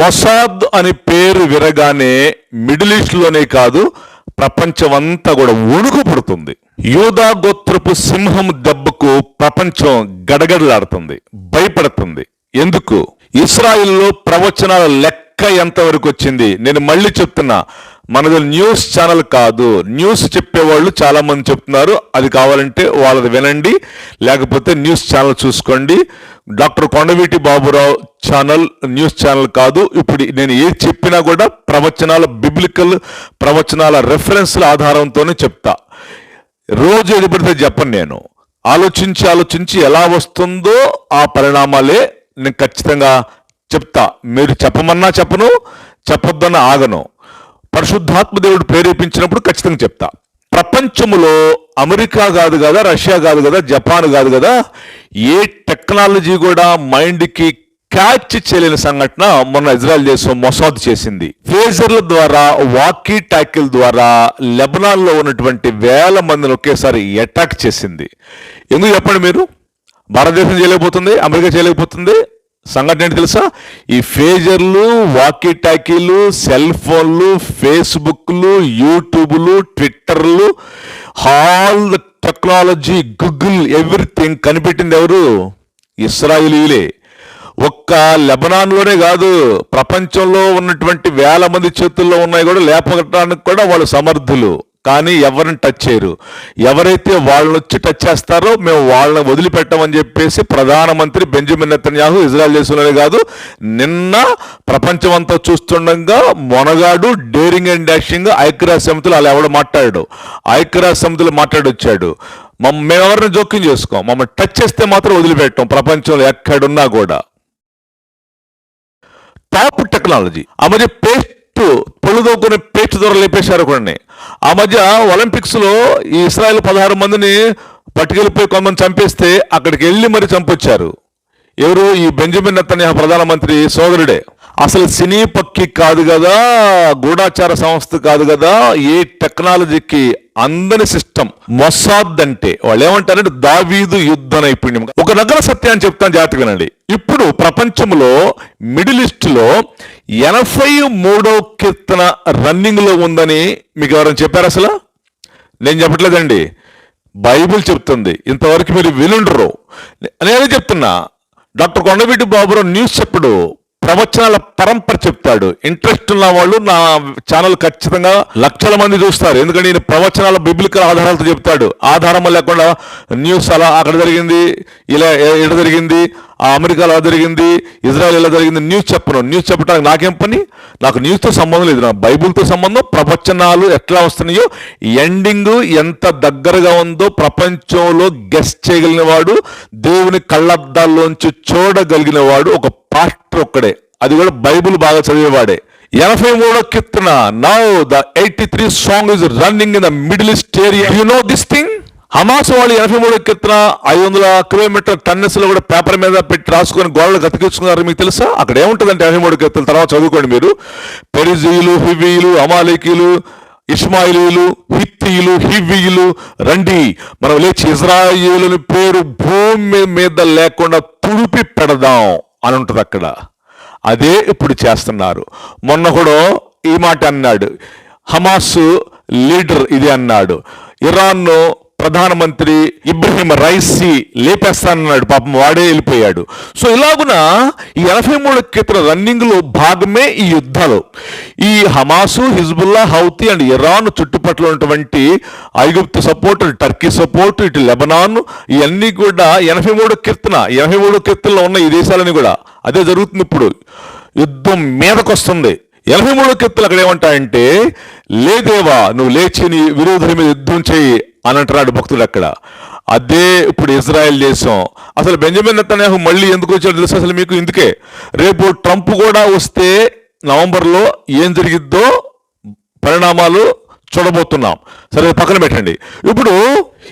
Mossad అని పేరు విరగానే middle ఈస్ట్లోనే కాదు ప్రపంచమంతా కూడా వణుకు పడుతుంది. యూదా గోత్రపు సింహం దెబ్బకు ప్రపంచం గడగడలాడుతుంది భయపడుతుంది. ఎందుకు? ఇస్రాయిల్లో ప్రవచనాల లెక్క ఎంతవరకు వచ్చింది? నేను మళ్ళీ చెప్తున్నా మనది న్యూస్ ఛానల్ కాదు. న్యూస్ చెప్పేవాళ్ళు చాలామంది చెప్తున్నారు. అది కావాలంటే వాళ్ళది వినండి. లేకపోతే న్యూస్ ఛానల్ చూసుకోండి. Doctor Kondaveeti Baburao channel news channel కాదు. ఇప్పుడు నేను ఏది చెప్పినా కూడా ప్రవచనాల బిబ్లికల్ ప్రవచనాల రెఫరెన్స్ల ఆధారంతోనే చెప్తా. రోజు ఏది పడితే చెప్పను నేను. ఆలోచించి ఆలోచించి ఎలా వస్తుందో ఆ పరిణామాలే నేను ఖచ్చితంగా చెప్తా. మీరు చెప్పమన్నా చెప్పను చెప్పొద్దన్నా ఆగను. పరిశుద్ధాత్మ దేవుడు ప్రేరేపించినప్పుడు ఖచ్చితంగా చెప్తా. ప్రపంచములో అమెరికా కాదు కదా రష్యా కాదు కదా జపాన్ కాదు కదా ఏ టెక్నాలజీ కూడా మైండ్కి క్యాచ్ చేయలేని సంఘటన మొన్న ఇజ్రాయల్ దేశం మొసాద్ చేసింది. ఫేజర్ల ద్వారా వాకీ టాకిల్ ద్వారా లెబనాన్లో ఉన్నటువంటి వేల మందిని ఒకేసారి అటాక్ చేసింది. ఎందుకు చెప్పండి మీరు? భారతదేశం చేయలేకపోతుంది అమెరికా చేయలేకపోతుంది సంఘటన ఏంటి తెలుసా? ఈ ఫేజర్లు వాకీ టాకీలు సెల్ ఫోన్లు ఫేస్బుక్లు యూట్యూబ్లు ట్విట్టర్లు all the technology Google everything కనిపెట్టింది ఎవరు? ఇస్రాయిలీలే. ఒక్క లెబనాన్లోనే కాదు ప్రపంచంలో ఉన్నటువంటి వేల మంది చేతుల్లో ఉన్నాయి కూడా లేపగట్టడానికి కూడా వాళ్ళు సమర్థులు. కానీ ఎవరిని టచ్ చేయరు. ఎవరైతే వాళ్ళని వచ్చి టచ్ చేస్తారో మేము వాళ్ళని వదిలిపెట్టమని చెప్పేసి ప్రధానమంత్రి బెంజమిన్ నెతన్యాహు ఇజ్రాయల్ దేశంలోనే కాదు నిన్న ప్రపంచం అంతా చూస్తుండగా మొనగాడు డేరింగ్ అండ్ డాషింగ్ ఐక్యరాజ్య సమితిలో అలా ఎవడో మాట్లాడాడు. ఐక్యరాజ్య సమితిలో మాట్లాడొచ్చాడు. మమ్మ మేము ఎవరిని జోక్యం చేసుకోం. మమ్మల్ని టచ్ చేస్తే మాత్రం వదిలిపెట్టాం. ప్రపంచంలో ఎక్కడున్నా కూడా. టాప్ టెక్నాలజీ ఆ మరి పేస్ట్ పొలుదోకునే పేస్ట్ ద్వారా లేపేశారు కొన్ని ఆ మధ్య ఒలింపిక్స్లో ఈ ఇస్రాయల్ పదహారు మందిని పట్టుకెళ్ళిపోయి కొంతమంది చంపేస్తే అక్కడికి వెళ్ళి మరి చంపొచ్చారు. ఎవరు? ఈ బెంజమిన్ నెతన్యాహు ప్రధానమంత్రి సోదరుడే. అసలు సినీ పక్కి కాదు కదా గూఢాచార సంస్థ కాదు కదా ఏ టెక్నాలజీకి అందని సిస్టమ్ మొసాద్ అంటే వాళ్ళు ఏమంటారంటే దావీదు యుద్ధ నైపుణ్యం ఒక నగర సత్యాన్ని చెప్తాను జాగ్రత్త వినండి ఇప్పుడు ప్రపంచంలో మిడిల్ ఈస్ట్లో ఎనభై మూడో కీర్తన రన్నింగ్లో ఉందని మీకు ఎవరైనా చెప్పారు అసలు? నేను చెప్పట్లేదండి. బైబిల్ చెప్తుంది. ఇంతవరకు మీరు వినుండరు. నేనే చెప్తున్నా. డాక్టర్ కొండవీటి బాబురావు న్యూస్ చెప్పడు ప్రవచనాల పరంపర చెప్తాడు. ఇంట్రెస్ట్ ఉన్న వాళ్ళు నా ఛానల్ ఖచ్చితంగా లక్షల మంది చూస్తారు. ఎందుకంటే నేను ప్రవచనాల బిబ్లికల్ ఆధారాలతో చెప్తాడు. ఆధారం లేకుండా న్యూస్ అలా అక్కడ జరిగింది ఇలా ఎక్కడ జరిగింది ఆ అమెరికాలో జరిగింది? ఇజ్రాయెల్ ఎలా జరిగింది? న్యూస్ చెప్పను. న్యూస్ చెప్పడానికి నాకేం పని? నాకు న్యూస్తో సంబంధం లేదు. నా బైబిల్తో సంబంధం ప్రవచనాలు ఎట్లా వస్తున్నాయో ఎండింగ్ ఎంత దగ్గరగా ఉందో ప్రపంచంలో గెస్ట్ చేయగలిగిన వాడు దేవుని కళ్ళద్దాల్లోంచి చూడగలిగిన వాడు ఒక పాస్టర్ ఒక్కడే. అది కూడా బైబిల్ బాగా చదివేవాడే. ఎనభై మూడో కీర్తన. Now the eighty three song is running in the Middle East area you know this thing Hamas వాళ్ళు ఎనభై మూడు ఎక్కెత్తిన ఐదు వందల కిలోమీటర్ టన్నెస్లో కూడా పేపర్ మీద పెట్టి రాసుకొని గోడలు గతికించుకున్నారు మీకు తెలుసా? అక్కడ ఏముంటుందంటే ఎనభై మూడు ఎక్కెత్తుల తర్వాత చదువుకోండి మీరు. పెరిజీలు హివీలు అమాలికీలు ఇస్మాయిలీలు హిత్తీయులు హివ్వీయులు రండి. మనం లేచి ఇజ్రాయేలుని పేరు భూమి మీద లేకుండా తుడిపి పెడదాం అని ఉంటుంది అక్కడ. అదే ఇప్పుడు చేస్తున్నారు. మొన్న కూడా ఈ మాట అన్నాడు. హమాస్ లీడర్ ఇది అన్నాడు. ఇరాన్ను ప్రధానమంత్రి ఇబ్రహీం రైసీ లేపేస్తానన్నాడు పాపం వాడే వెళ్ళిపోయాడు. సో ఇలాగున ఈ ఎనభై మూడు కీర్తన రన్నింగ్లో భాగమే ఈ యుద్ధాలు. ఈ Hamas Hezbollah Houthi and Iran చుట్టుపక్కల ఉన్నటువంటి ఐగుప్తు సపోర్ట్ టర్కీ సపోర్ట్ ఇటు లెబనాన్ ఇవన్నీ కూడా ఎనభై మూడు కీర్తన ఎనభై మూడు కీర్తనలో ఉన్న ఈ దేశాలని కూడా అదే జరుగుతుంది ఇప్పుడు. యుద్ధం మీదకొస్తుంది. ఎనభై మూడు కీర్తనలు అక్కడ ఏమంటాయంటే లేదేవా నువ్వు లేచి నీ విరోధుల మీద యుద్ధం చేయి అని అంటున్నాడు భక్తులు అక్కడ. అదే ఇప్పుడు ఇజ్రాయెల్ దేశం. అసలు బెంజమిన్ నెతన్యాహు మళ్ళీ ఎందుకు వచ్చాడు తెలుసు? అసలు మీకు ఇందుకే. రేపు ట్రంప్ కూడా వస్తే నవంబర్లో ఏం జరిగిద్దో పరిణామాలు చూడబోతున్నాం. సరే పక్కన పెట్టండి. ఇప్పుడు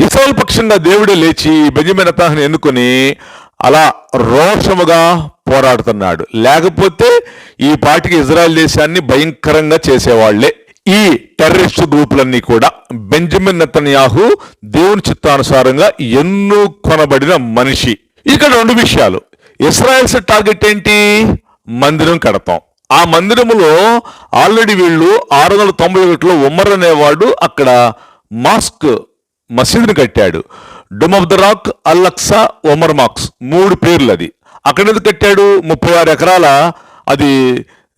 ఇస్రాయల్ పక్షంగా దేవుడే లేచి బెంజమిన్ నెతన్యాహుని ఎన్నుకొని అలా రోషముగా పోరాడుతున్నాడు. లేకపోతే ఈ పాటికి ఇజ్రాయెల్ దేశాన్ని భయంకరంగా చేసేవాళ్ళే. ఈ టెర్రరిస్ట్ గ్రూపులన్నీ కూడా బెంజమిన్ నెతన్యాహు దేవుని చిత్తానుసారంగా ఎన్నుకొనబడిన మనిషి. ఇక్కడ రెండు విషయాలు. ఇస్రాయల్స్ టార్గెట్ ఏంటి? మందిరం కడతాం. ఆ మందిరములో ఆల్రెడీ వీళ్ళు ఆరు వందల తొంభై ఒకటిలో ఉమ్మర్ అనేవాడు అక్కడ మాస్క్ మసీదుని కట్టాడు. Dome of the Rock Al Aqsa Omar max మూడు పేర్లు అది అక్కడ ఎందుకు కట్టాడు? ముప్పై ఆరు ఎకరాల అది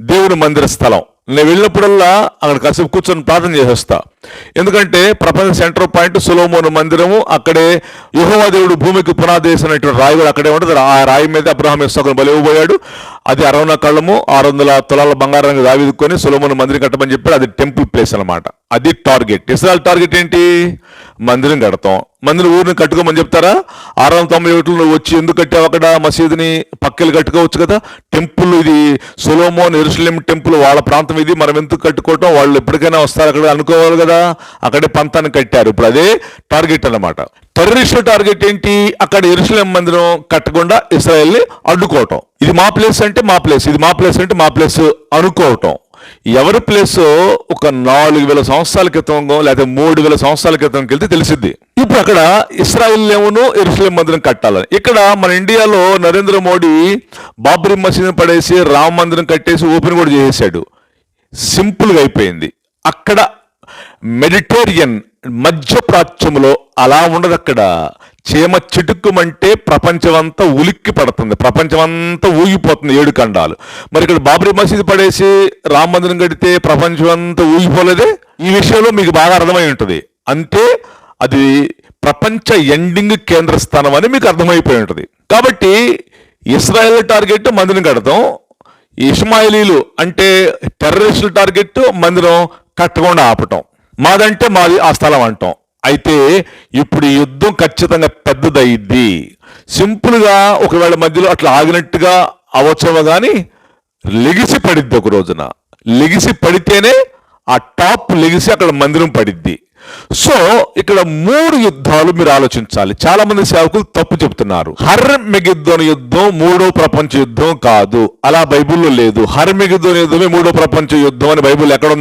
దేవుని మందిర స్థలం. నేను వెళ్ళినప్పుడల్లా అక్కడ కాసేపు కూర్చొని ప్రార్థన చేసేస్తా. ఎందుకంటే ప్రపంచ సెంటర్ పాయింట్ సులోమోను మందిరము అక్కడే యుహోవాదేవుడు భూమికి పునాది వేసినటువంటి రాయి కూడా అక్కడే ఉంటుంది. ఆ రాయి మీద అబ్రహాం ఇస్సాకును బలివ్వబోయాడు అది అరవన కళ్ళము ఆరు వందల తులాల బంగారం దావిదుకొని సులోమోను మందిరం కట్టమని చెప్పాడు. అది టెంపుల్ ప్లేస్ అనమాట అది టార్గెట్. ఇస్రాయల్ టార్గెట్ ఏంటి? మందిరం కడతాం. మందిరం ఊరిని కట్టుకోమని చెప్తారా? ఆరు వందల తొంభై ఒకటిలో నువ్వు వచ్చి ఎందుకు కట్టావు అక్కడ మసీదుని? పక్కలు కట్టుకోవచ్చు కదా. టెంపుల్ ఇది. సొలోమోన్ ఎరుసలేం టెంపుల్ వాళ్ళ ప్రాంతం ఇది. మనం ఎందుకు కట్టుకోవటం? వాళ్ళు ఎప్పటికైనా వస్తారు అక్కడ అనుకోవాలి కదా. అక్కడే పంతాన్ని కట్టారు. ఇప్పుడు అదే టార్గెట్ అన్నమాట. టెర్రరిస్ట్ టార్గెట్ ఏంటి? అక్కడ ఎరుసలేం మందిరం కట్టకుండా ఇస్రాయల్ని అడ్డుకోవటం. ఇది మా ప్లేస్ అంటే మా ప్లేస్. ఇది మా ప్లేస్ అంటే మా ప్లేస్ అనుకోవటం. ఎవరి ప్లేస్ ఒక నాలుగు వేల సంవత్సరాల క్రితం లేకపోతే మూడు వేల సంవత్సరాల క్రితం వెళ్తే తెలిసిద్ది. ఇప్పుడు అక్కడ ఇస్రాయిల్ ఏమో ఎరుసలేం మందిరం కట్టాలని. ఇక్కడ మన ఇండియాలో నరేంద్ర మోడీ బాబ్రీ మసీద్ పడేసి రామ మందిరం కట్టేసి ఓపెన్ కూడా చేసేసాడు. సింపుల్గా అయిపోయింది. అక్కడ మెడిటేరియన్ మధ్య మధ్యప్రాచ్యములో అలా ఉండదు అక్కడ. చీమ చిటుక్కుమంటే ప్రపంచమంతా ఉలిక్కి పడుతుంది. ప్రపంచమంతా ఊగిపోతుంది ఏడు ఖండాలు. మరి ఇక్కడ బాబ్రీ మసీద్ పడేసి రామ మందిరం కడితే ప్రపంచమంతా ఊగిపోలేదే? ఈ విషయంలో మీకు బాగా అర్థమై ఉంటుంది. అంటే అది ప్రపంచ ఎండింగ్ కేంద్ర స్థానం అని మీకు అర్థమైపోయి ఉంటుంది. కాబట్టి ఇస్రాయల్ టార్గెట్ మందిరం కడతాం. ఇస్మాయిలీలు అంటే టెర్రరిస్టుల టార్గెట్ మందిరం కట్టకుండా ఆపటం. మాదంటే మాది ఆ స్థలం అంటాం. అయితే ఇప్పుడు ఈ యుద్ధం ఖచ్చితంగా పెద్దదయ్యిద్ది. సింపుల్గా ఒకవేళ మధ్యలో అట్లా ఆగినట్టుగా అవసరం కానీ లెగిసి పడిద్ది ఒక రోజున. లెగిసి పడితేనే ఆ టాప్ లెగిసి అక్కడ మందిరం పడిద్ది. సో ఇక్కడ మూడు యుద్ధాలు మీరు ఆలోచించాలి. చాలా మంది సేవకులు తప్పు చెప్తున్నారు. హర్ మెగిద్దోన యుద్ధం మూడో ప్రపంచ యుద్ధం కాదు. అలా బైబిల్లో లేదు. హర్ మెగిద్దోన యుద్ధమే మూడో ప్రపంచ యుద్ధం అని బైబిల్ ఎక్కడ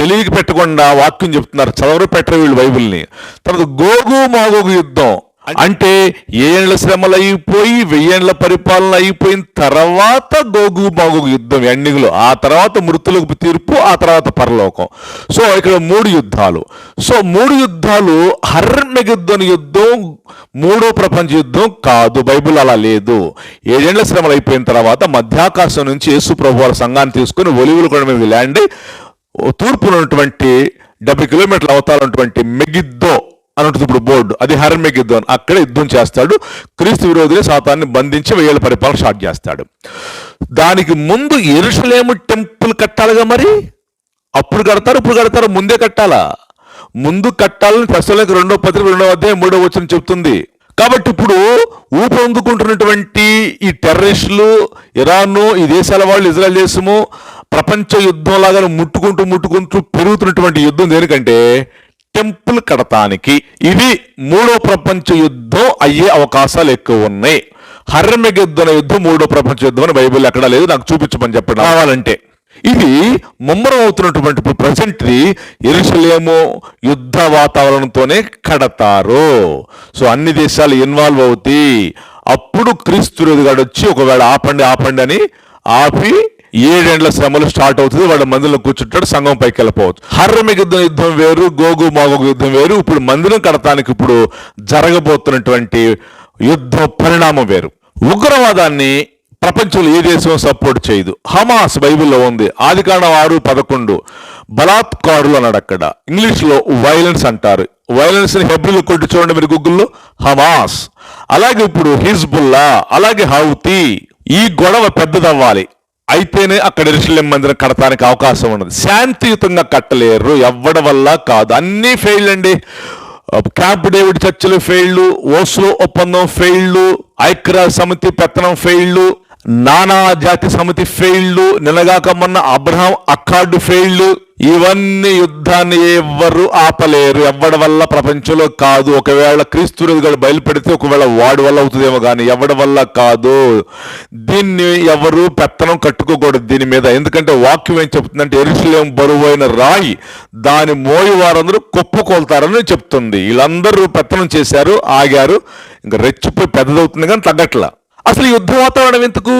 తెలియక పెట్టకుండా వాక్యం చెప్తున్నారు. చదవరు పెట్టరు వీళ్ళు బైబిల్ని. తర్వాత గోగు మాగోగు యుద్ధం. అంటే ఏళ్ళ శ్రమలు అయిపోయి వెయ్యేళ్ళ పరిపాలన అయిపోయిన తర్వాత గోగు మాగోగు యుద్ధం ఎండింగ్లో ఆ తర్వాత మృతులకు తీర్పు ఆ తర్వాత పరలోకం. సో ఇక్కడ మూడు యుద్ధాలు. సో మూడు యుద్ధాలు హర్మెగిద్దోని యుద్ధం మూడో ప్రపంచ యుద్ధం కాదు. బైబిల్ అలా లేదు. ఏడేళ్ళ శ్రమలు అయిపోయిన తర్వాత మధ్యాకాశం నుంచి యేసు ప్రభు సంఘాన్ని తీసుకుని ఒలివుల కొండ మీద ల్యాండ్ తూర్పున ఉన్నటువంటి డెబ్బై కిలోమీటర్ల అవతాల ఉన్నటువంటి మెగిద్దో అని ఉంటుంది ఇప్పుడు బోర్డు. అది హరన్ మెగిద్దో అని అక్కడ యుద్ధం చేస్తాడు. క్రీస్తు విరోధులే శాతాన్ని బంధించి వెయ్యేళ్ళ పరిపాలన స్టార్ట్ చేస్తాడు. దానికి ముందు ఎరుషలేము టెంపుల్ కట్టాలిగా మరి? అప్పుడు కడతారు ఇప్పుడు కడతారు ముందే కట్టాలా? ముందు కట్టాలని ప్రశ్నలకు రెండో పత్రిక రెండో అధ్యాయం మూడో వచ్చిన చెప్తుంది కాబట్టి ఇప్పుడు ఊపందుకుంటున్నటువంటి ఈ టెర్రరిస్టులు ఇరాను ఈ దేశాల వాళ్ళు ఇజ్రాయల్ దేశము ప్రపంచ యుద్ధం లాగా ముట్టుకుంటూ ముట్టుకుంటూ పెరుగుతున్నటువంటి యుద్ధం దేనికంటే టెంపుల్ కడతానికి. ఇది మూడో ప్రపంచ యుద్ధం అయ్యే అవకాశాలు ఎక్కువ ఉన్నాయి. హర్రమెగెద్దున యుద్ధం మూడో ప్రపంచ యుద్ధం అని బైబిల్ ఎక్కడా లేదు. నాకు చూపించమని చెప్పండి. కావాలంటే ఇది ముమ్మరం అవుతున్నటువంటి ఇప్పుడు ప్రజెంట్ ఎరుసలేము యుద్ధ వాతావరణంతోనే కడతారు. సో అన్ని దేశాలు ఇన్వాల్వ్ అవుతాయి అప్పుడు క్రీస్తు గారు వచ్చి ఒకవేళ ఆపండి ఆపండి అని ఆపి ఏడేండ్ల శ్రమలు స్టార్ట్ అవుతుంది వాళ్ళ మందిరంలో కూర్చుంటాడు సంఘం పైకి వెళ్ళిపోవచ్చు. హర్రమిగిద్దం యుద్ధం వేరు గోగు మాగో యుద్ధం వేరు ఇప్పుడు మందిరం కడతానికి ఇప్పుడు జరగబోతున్నటువంటి యుద్ధ పరిణామం వేరు. ఉగ్రవాదాన్ని ప్రపంచంలో ఏ దేశం సపోర్ట్ చేయదు. హమాస్ బైబిల్లో ఉంది. ఆది కాండం ఆరు పదకొండు. బలాత్కారులు అన్నాడు అక్కడ. ఇంగ్లీష్లో వైలెన్స్ అంటారు. వైలెన్స్ని హెబ్రిల్ కొట్టి చూడండి మీరు గూగుల్లో హమాస్. అలాగే ఇప్పుడు హిజ్బుల్లా అలాగే హౌతీ. ఈ గొడవ పెద్దదవ్వాలి. అయితేనే అక్కడ ఎరుసలేం మందిరం కడతానికి అవకాశం ఉన్నది. శాంతియుతంగా కట్టలేరు. ఎవ్వడ వల్ల కాదు. అన్నీ ఫెయిల్ అండి. క్యాంప్ డేవిడ్ చర్చలు ఫెయిల్డ్ ఓస్లో ఒప్పందం ఫెయిల్డ్ ఐక్యరాజ్య సమితి పెత్తనం ఫెయిల్డ్ నానా జాతి సమితి ఫెయిల్డ్ నిలగాక మొన్న అబ్రహాం అక్కార్డు ఫెయిల్డ్ ఇవన్నీ యుద్ధాన్ని ఎవ్వరు ఆపలేరు. ఎవ్వడి వల్ల ప్రపంచంలో కాదు. ఒకవేళ క్రీస్తు గారు బయలుపెడితే ఒకవేళ వాడి వల్ల అవుతుందేమో కానీ ఎవడి వల్ల కాదు. దీన్ని ఎవరు పెత్తనం కట్టుకోకూడదు దీని మీద. ఎందుకంటే వాక్యం ఏం చెప్తుందంటే ఎరుసలేం బరువైన రాయి దాని మోయి వారందరూ కుప్పకొల్తారని చెప్తుంది. వీళ్ళందరూ పెత్తనం చేశారు ఆగారు ఇంకా రెచ్చిపోయి పెద్దదవుతుంది కానీ తగ్గట్లా. అసలు యుద్ధ వాతావరణం ఎందుకు?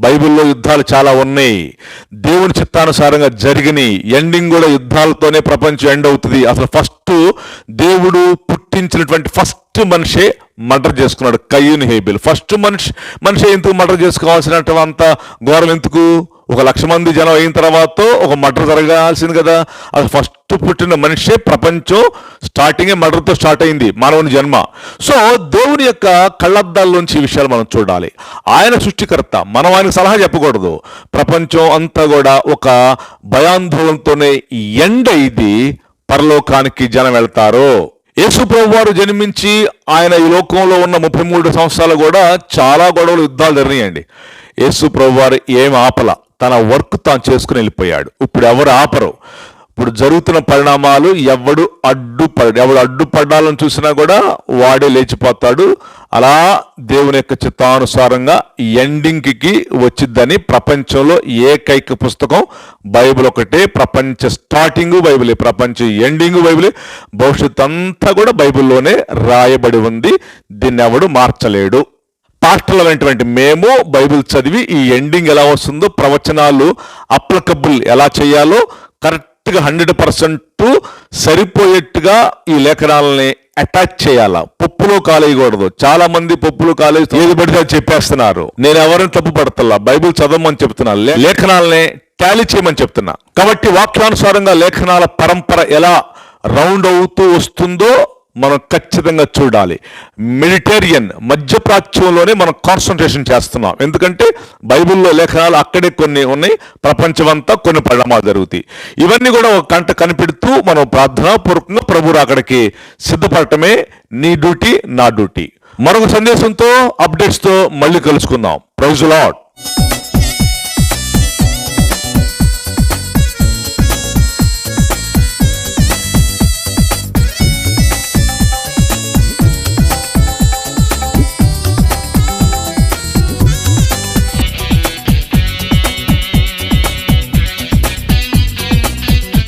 బైబిల్లో యుద్ధాలు చాలా ఉన్నాయి. దేవుని చిత్తానుసారంగా జరిగినాయి. ఎండింగ్ కూడా యుద్ధాలతోనే ప్రపంచం ఎండ్ అవుతుంది. అసలు ఫస్ట్ దేవుడు పుట్టించినటువంటి ఫస్ట్ మనిషే మర్డర్ చేసుకున్నాడు. కయ్యూని హేబిల్. ఫస్ట్ మనిషి మనిషి ఎందుకు మర్డర్ చేసుకోవాల్సినటువంటి ఘోరం ఎందుకు? ఒక లక్ష మంది జనం అయిన తర్వాత ఒక మటర్ జరగాల్సింది కదా. అసలు ఫస్ట్ పుట్టిన మనిషే ప్రపంచం స్టార్టింగే మటర్తో స్టార్ట్ అయింది మానవుని జన్మ. సో దేవుని యొక్క కళ్ళద్దాల్లోంచి ఈ విషయాలు మనం చూడాలి. ఆయన సృష్టికర్త మనం ఆయనకు సలహా చెప్పకూడదు. ప్రపంచం అంతా కూడా ఒక భయాందోళనతోనే ఎండ్ అయింది. పరలోకానికి జనం వెళ్తారు. యేసుప్రభు వారు జన్మించి ఆయన ఈ లోకంలో ఉన్న ముప్పై మూడు సంవత్సరాలు కూడా చాలా గొడవలు యుద్ధాలు జరిగినాయండి. యేసుప్రభు వారు ఏం ఆపల. తన వర్క్ తాను చేసుకుని వెళ్ళిపోయాడు. ఇప్పుడు ఎవరు ఆపరు. ఇప్పుడు జరుగుతున్న పరిణామాలు ఎవడు అడ్డుపడ ఎవడు అడ్డుపడాలని చూసినా కూడా వాడే లేచిపోతాడు. అలా దేవుని యొక్క చిత్తానుసారంగా ఎండింగ్కి వచ్చిద్దని ప్రపంచంలో ఏకైక పుస్తకం బైబిల్ ఒకటే. ప్రపంచ స్టార్టింగ్ బైబిలే ప్రపంచ ఎండింగ్ బైబిలే. భవిష్యత్ అంతా కూడా బైబిల్లోనే రాయబడి ఉంది. దీన్ని ఎవడు మార్చలేడు. పాస్టర్లమైనటువంటి మేము బైబిల్ చదివి ఈ ఎండింగ్ ఎలా వస్తుందో ప్రవచనాలు అప్లికబుల్ ఎలా చేయాలో కరెక్ట్గా హండ్రెడ్ పర్సెంట్ సరిపోయేట్టుగా ఈ లేఖనాలని అటాచ్ చేయాలా? పప్పులో కాలేయకూడదు. చాలా మంది పప్పులు కాలేజ్ ఏది పడితే చెప్పేస్తున్నారు. నేను ఎవరిని తప్పు పడతల్లా బైబిల్ చదవమని చెప్తున్నా. లేఖనాలని టాలీ చేయమని చెప్తున్నా. కాబట్టి వాక్యానుసారంగా లేఖనాల పరంపర ఎలా రౌండ్ అవుతూ వస్తుందో మనం ఖచ్చితంగా చూడాలి. మెడిటేరియన్ మధ్యప్రాచ్యంలోనే మనం కాన్సన్ట్రేషన్ చేస్తున్నాం. ఎందుకంటే బైబిల్లో లేఖనాలు అక్కడే కొన్ని ఉన్నాయి. ప్రపంచమంతా కొన్ని పరిణామాలు జరుగుతాయి. ఇవన్నీ కూడా ఒక కంట కనిపెడుతూ మనం ప్రార్థనాపూర్వకంగా ప్రభు అక్కడికి సిద్ధపడటమే నీ డ్యూటీ నా డ్యూటీ. మరొక సందేశంతో అప్డేట్స్తో మళ్ళీ కలుసుకుందాం. Praise lord